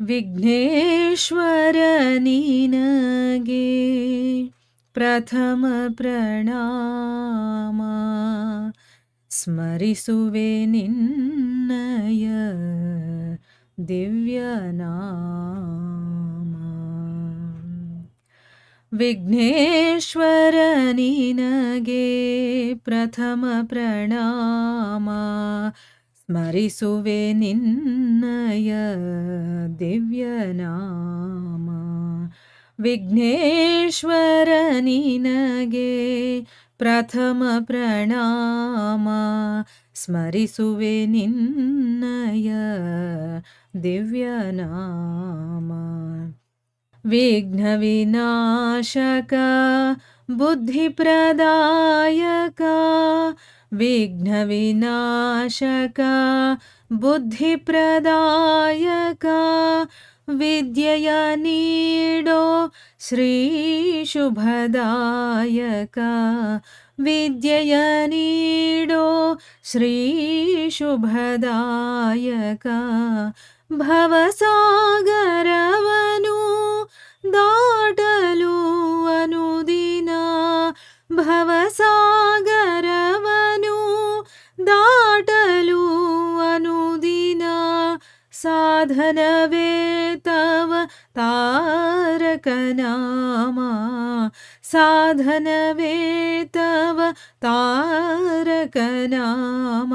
विघ्नेश्वर निगे प्रथमप्रणा स्मरिसु वेनिन्नय दिव्य विघ्नेश्वरनि न गे ಸ್ಮರಿಸುವೆ ನಿನ್ನಯ ದಿವ್ಯನಾಮ ವಿಘ್ನೇಶ್ವರ ನಿನಗೆ ಪ್ರಥಮ ಪ್ರಣಾಮ ಸ್ಮರಿಸುವೆ ನಿನ್ನಯ ದಿವ್ಯನಾಮ विघ्नविनाशक बुद्धिप्रदायक विघ्न विनाशक विद्यया नीडो श्रीशुभदायका विद्यया नीडो श्रीशुभदायका। भवसागर ಸಾಧನವೇ ತವ ತಾರಕನಾಮ. ಸಾಧನವೇ ತವ ತಾರಕನಾಮ.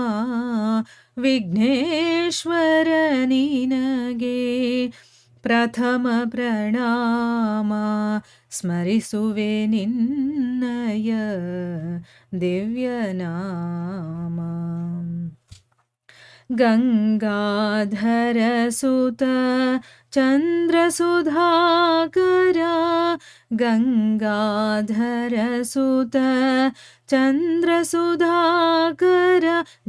ವಿಘ್ನೇಶ್ವರ ನಿನಗೆ ಪ್ರಥಮ ಪ್ರಣಾಮ. ಸ್ಮರಿಸುವೆ ನಿನ್ನಯ ದಿವ್ಯನಾಮ. गङ्गाधरसुत चन्द्रसुधाकर गङ्गाधरसुत चन्द्रसुधाकर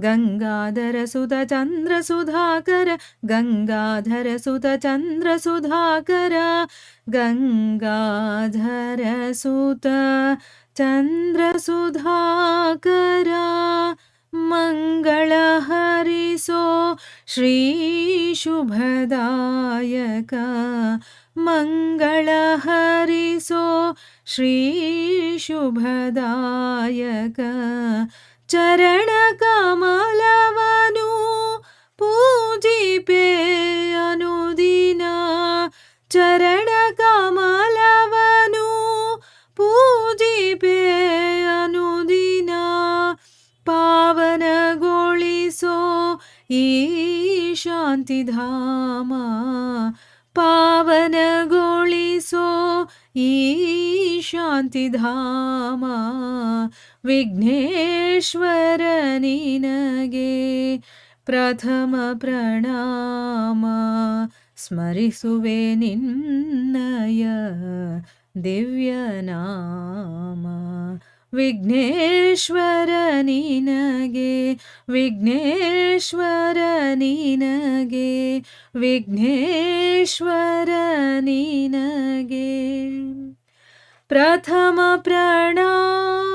गङ्गाधरसुत चन्द्रसुधाकर गङ्गाधरसुत चन्द्रसुधाकर गङ्गाधरसुत चन्द्रसुधाकर मङ्गलहरिसो श्रीशुभदायक। मङ्गलहरिसो श्रीशुभदायक। चरणकमलवनु पूजिपे अनुदिन। चरणकमलवनु ಶಾಂತಿಧಾಮ ಪಾವನಗೊಳಿಸೋ ಈ ಶಾಂತಿಧಾಮ ವಿಘ್ನೇಶ್ವರ ನಿನಗೆ ಪ್ರಥಮ ಪ್ರಣಾಮ. ಸ್ಮರಿಸುವೆ ನಿನ್ನಯ ದಿವ್ಯನಾಮ ವಿಘ್ನೇಶ್ವರ ನಿನಗೆ ವಿಘ್ನೇಶ್ವರ ನಿನಗೆ ವಿಘ್ನೇಶ್ವರ ನಿನಗೆ ಪ್ರಥಮ ಪ್ರಣಾಮ